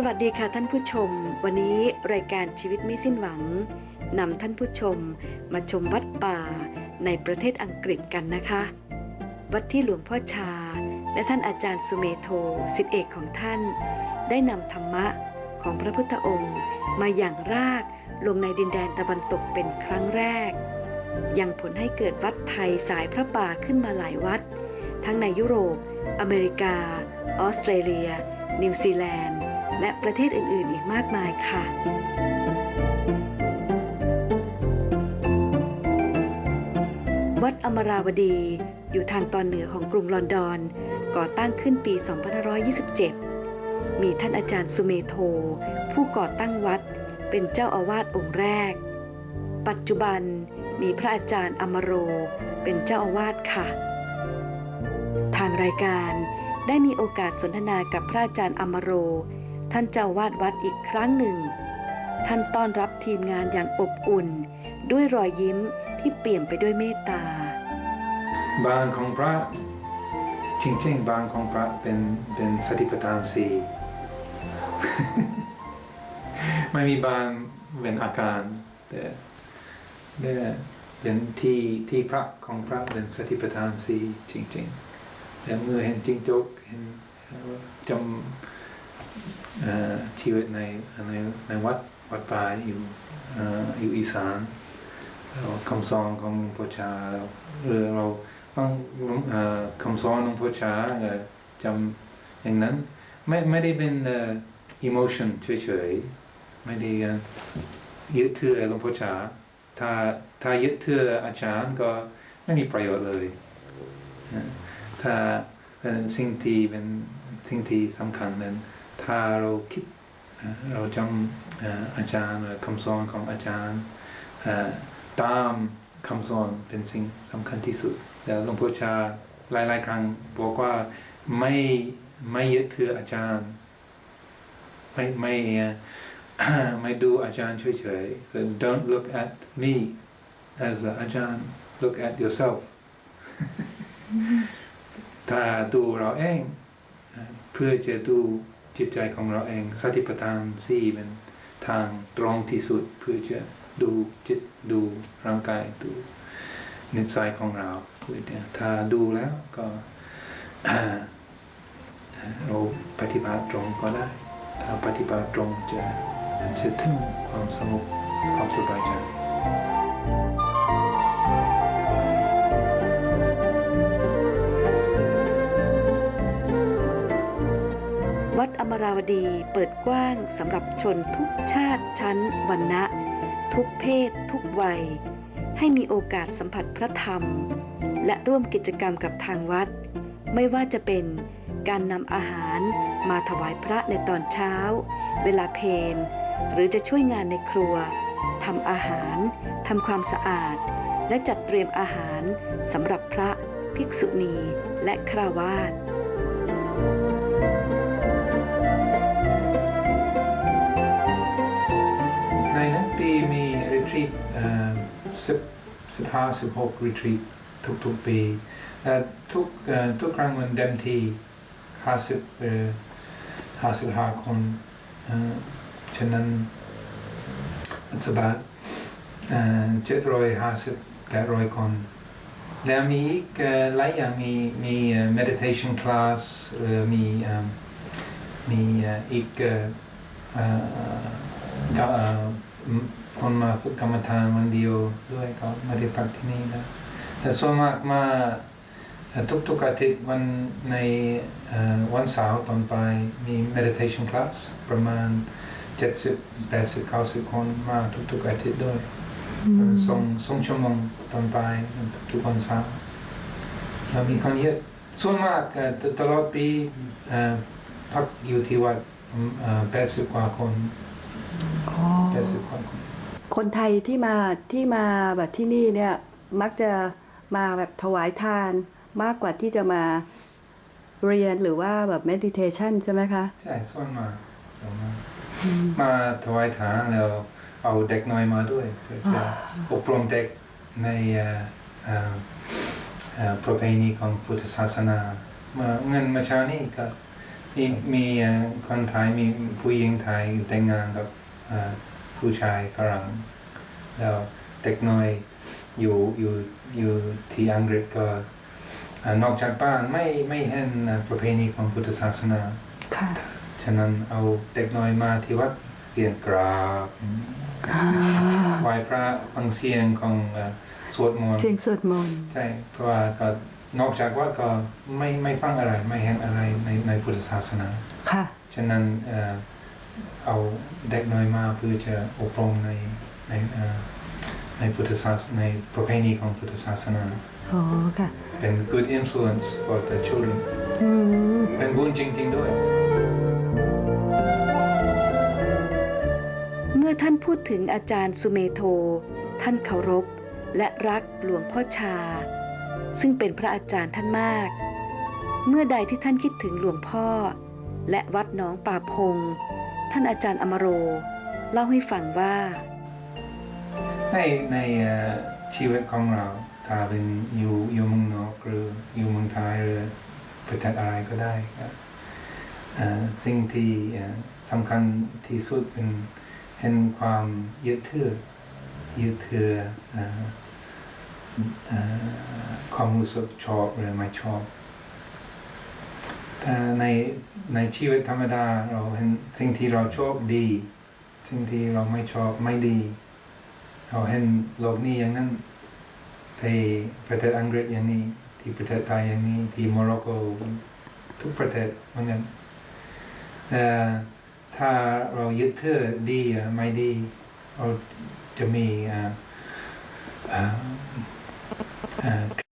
สวัสดีค่ะท่านผู้ชม วันนี้รายการชีวิตไม่สิ้นหวังนำท่านผู้ชมมาชมวัดป่าในประเทศอังกฤษกันนะคะ วัดที่หลวงพ่อชา และท่านอาจารย์สุเมโทสิทธิเอกของท่าน ได้นำธรรมะของพระพุทธองค์มาอย่างรากลงในดินแดนตะวันตกเป็นครั้งแรก ยังผลให้เกิดวัดไทยสายพระป่าขึ้นมาหลายวัด ทั้งในยุโรป อเมริกา ออสเตรเลีย นิวซีแลนด์ และประเทศอื่น ๆ อีกมากมายค่ะวัดอมราวดีอยู่ทางตอนเหนือของกรุงลอนดอน ก่อตั้งขึ้นปี 2527 มีท่านอาจารย์สุเมโท ผู้ก่อตั้งวัดเป็นเจ้าอาวาสองค์แรก ปัจจุบันมีพระอาจารย์อมโร เป็นเจ้าอาวาสค่ะ ทางรายการได้มีโอกาสสนทนากับพระอาจารย์อมโร ท่านเจ้าวาดวัดอีกครั้งหนึ่ง ท่านต้อนรับทีมงานอย่างอบอุ่น ด้วยรอยยิ้มที่เปี่ยมไปด้วยเมตตา บ้านของพระจริงๆบ้านของพระเป็นเป็นสติปัฏฐานสี่ ไม่มีบ้านเป็นอาการแต่แต่เป็นที่ที่พระของพระเป็นสติปัฏฐานสี่จริงๆแต่เมื่อเห็นจริงจกเห็นจำ ชีวิตในในในวัดวัดป่าอยู่อยู่อีสานแล้วคำสอนของหลวงพ่อชาแล้วเออเราฟังเอ่อคำสอนหลวงพ่อชาเอ่อจำอย่างนั้น ไม่ไม่ได้เป็น emotion เฉยๆไม่ได้เอ่อยึดถือหลวงพ่อชาถ้าถ้ายึดถืออาจารย์ก็ไม่มีประโยชน์เลย ถ้าเป็นสิ่งที่เป็นสิ่งที่สำคัญนั้น ถ้าเราคิดเราจำอาจารย์คำสอนของอาจารย์ตามคำสอนเป็นสิ่งสำคัญที่สุดแต่หลวงพ่อชาหลายๆ ครั้งบอกว่าไม่ไม่ยึดถืออาจารย์ ไม่ไม่ไม่ดูอาจารย์เฉยๆ so don't look at me as อาจารย์ look at yourself ถ้าดูเราเองเพื่อจะดู จิตใจของเราเองสติปัฏฐานสี่เป็นทางตรงที่สุดเพื่อจะดูจิตดูร่างกายดูนิสัยของเราถ้าดูแล้วก็เราปฏิบัติตรงก็ได้ ถ้าปฏิบัติตรงจะจะถึงความสงบความสบายใจ อมราวดีเปิดกว้างสำหรับชนทุกชาติชั้นวรรณะ ทุกเพศ ทุกวัย ให้มีโอกาสสัมผัสพระธรรม และร่วมกิจกรรมกับทางวัด ไม่ว่าจะเป็นการนำอาหารมาถวายพระในตอนเช้า เวลาเพลหรือจะช่วยงานในครัวทำอาหารทำความสะอาด และจัดเตรียมอาหารสำหรับพระภิกษุณีและคราวาส สิบสิบห้าสิบหกรีทรีตทุกทุกปีเอ่ทุกทุกครั้งมันเต็มทีห้าสิบห้าสิบห้าคนเอ่อฉะนั้น it's about เจ็ดร้อยห้าสิบแปดร้อยคนแล้วมีอีกหลายอย่างมีมีเอ่อ meditation class หรือมีมีอ่ออีก เอ่อเอ่อก็เอ่อคนมาฝึกกรรมฐานวันเดียวด้วยก็ไม่ได้พักที่นี่นะแต่ส่วนมากมาเอ่อทุกๆอาทิตย์วันในเอ่อวันเสาร์ตอนไปมี meditation class ประมาณ 70 80 90 คนมาทุกๆอาทิตย์ด้วยเอ่อสองสองชั่วโมงตอนไปทุกวันเสาร์แล้วมีคนเยอะส่วนมากเอ่อตตลอดปีเอ่อพักอยู่ที่วัดเอ่อ80กว่าคน แปดสิบคน คนไทยที่มาที่มาแบบที่นี่เนี่ยมักจะมาแบบถวายทานมากกว่าที่จะมาเรียนหรือว่าแบบ meditation ใช่ไหมคะ ใช่ส่วนมากส่วนมากมาถวายทานแล้วเอาเด็กน้อยมาด้วยเพื่อจะอบรมเด็กในเอ่อเอ่อเอ่อประเพณีของพุทธศาสนาเมื่อเงินมาเช้านี้ก็มีมีเอ่อคนไทยมีผู้หญิงไทยแต่งงานกับเอ่อ ผู้ชายฝรั่งแล้วเด็กน้อยอยู่อยู่อยู่ที่อังกฤษก็เอ่อนอกจากบ้านไม่ไม่เห็นเอ่อประเพณีของพุทธศาสนาค่ะฉะนั้นเอาเด็กน้อยมาที่วัดเรียนกราบไหว้พระฟังเสียงของเอ่อสวดมนต์เสียงสวดมนต์ใช่เพราะว่าก็นอกจากว่าก็ไม่ไม่ฟังอะไรไม่เห็นอะไรในในพุทธศาสนาค่ะฉะนั้น เอ่อเอาเด็กน้อยมาเพื่อจะอบรมในในเอ่อในพุทธศาสในประเพณีของพุทธศาสนาอ๋อค่ะเป็น good influence for the children อืมเป็นบุญจริง ๆ ด้วย เมื่อท่านพูดถึงอาจารย์สุเมโท ท่านเคารพและรักหลวงพ่อชา ซึ่งเป็นพระอาจารย์ท่านมาก เมื่อใดที่ท่านคิดถึงหลวงพ่อ และวัดหนองป่าพง ท่านอาจารย์อมโร เล่าให้ฟังว่า ในในชีวิตของเราถ้าเป็นอยู่อยู่เมืองนอกหรืออยู่เมืองไทยหรือประเทศอะไรก็ได้ครับสิ่งที่สำคัญที่สุดเป็นเห็นความยึดถือยึดถือเอ่อเอ่อความรู้สึกชอบหรือไม่ชอบ แต่ในในชีวิตธรรมดาเราเห็นสิ่งที่เราชอบดี สิ่งที่เราไม่ชอบไม่ดี เราเห็นโลกนี้อย่างนั้นที่ประเทศอังกฤษอย่างนี้ ที่ประเทศไทยอย่างนี้ที่โมร็อกโกทุกประเทศเหมือนกันแต่ถ้าเรายึดถือดีไม่ดีเราจะมีอ่าอ่า